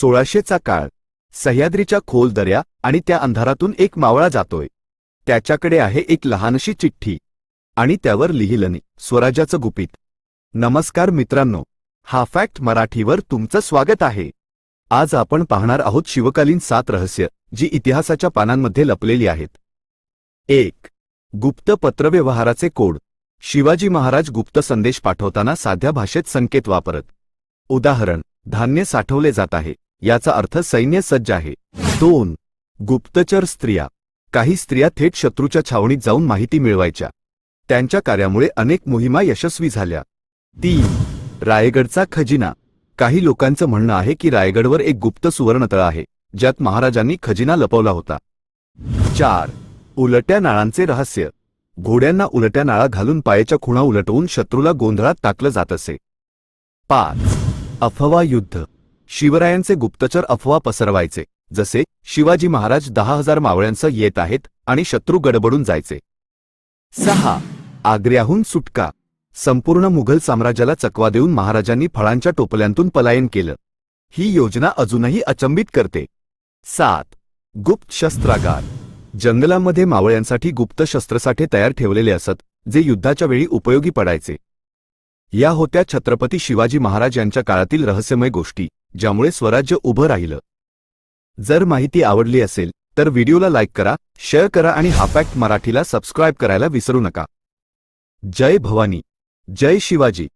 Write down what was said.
सोळाशेचा काळ. सह्याद्रीच्या खोल दऱ्या आणि त्या अंधारातून एक मावळा जातोय. त्याच्याकडे आहे एक लहानशी चिठ्ठी. आणि त्यावर लिहिलंनी स्वराज्याचं गुपित. नमस्कार मित्रांनो हा फॅक्ट मराठीवर तुमचं स्वागत आहे. आज आपण पाहणार आहोत शिवकालीन सात रहस्य जी इतिहासाच्या पानांमध्ये लपलेली आहेत. एक गुप्त पत्रव्यवहाराचे कोड. शिवाजी महाराज गुप्त संदेश पाठवताना साध्या भाषेत संकेत वापरत. उदाहरण धान्य साठवले जात आहे. याचा अर्थ सैन्य सज्ज आहे. दोन गुप्तचर स्त्रिया. काही स्त्रिया थेट शत्रूच्या छावणीत जाऊन माहिती मिळवायच्या. त्यांच्या कार्यामुळे अनेक मोहिमा यशस्वी झाल्या. तीन रायगडचा खजिना. काही लोकांचं म्हणणं आहे की रायगडवर एक गुप्त सुवर्णतळ आहे ज्यात महाराजांनी खजिना लपवला होता. चार उलट्या नाळांचे रहस्य. घोड्यांना उलट्या नाळा घालून पायाच्या खुणा उलटवून शत्रूला गोंधळात टाकलं जात असे. पाच अफवा युद्ध. शिवरायांचे गुप्तचर अफवा पसरवायचे. जसे शिवाजी महाराज दहा हजार मावळ्यांसह येत आहेत आणि शत्रू गडबडून जायचे. सहा आग्र्याहून सुटका. संपूर्ण मुघल साम्राज्याला चकवा देऊन महाराजांनी फळांच्या टोपल्यांतून पलायन केलं. ही योजना अजूनही अचंबित करते. सात गुप्त शस्त्रागार. जंगलामध्ये मावळ्यांसाठी गुप्त शस्त्रसाठे तयार ठेवलेले असत जे युद्धाच्या वेळी उपयोगी पडायचे. या होत्या छत्रपती शिवाजी महाराज यांच्या काळातील रहस्यमय गोष्टी. ज्यामुळे स्वराज्य उभं राहिलं. जर माहिती आवडली असेल तर व्हिडिओला लाईक करा शेअर करा आणि हाफॅक्ट मराठीला सबस्क्राईब करायला विसरू नका. जय भवानी. जय शिवाजी.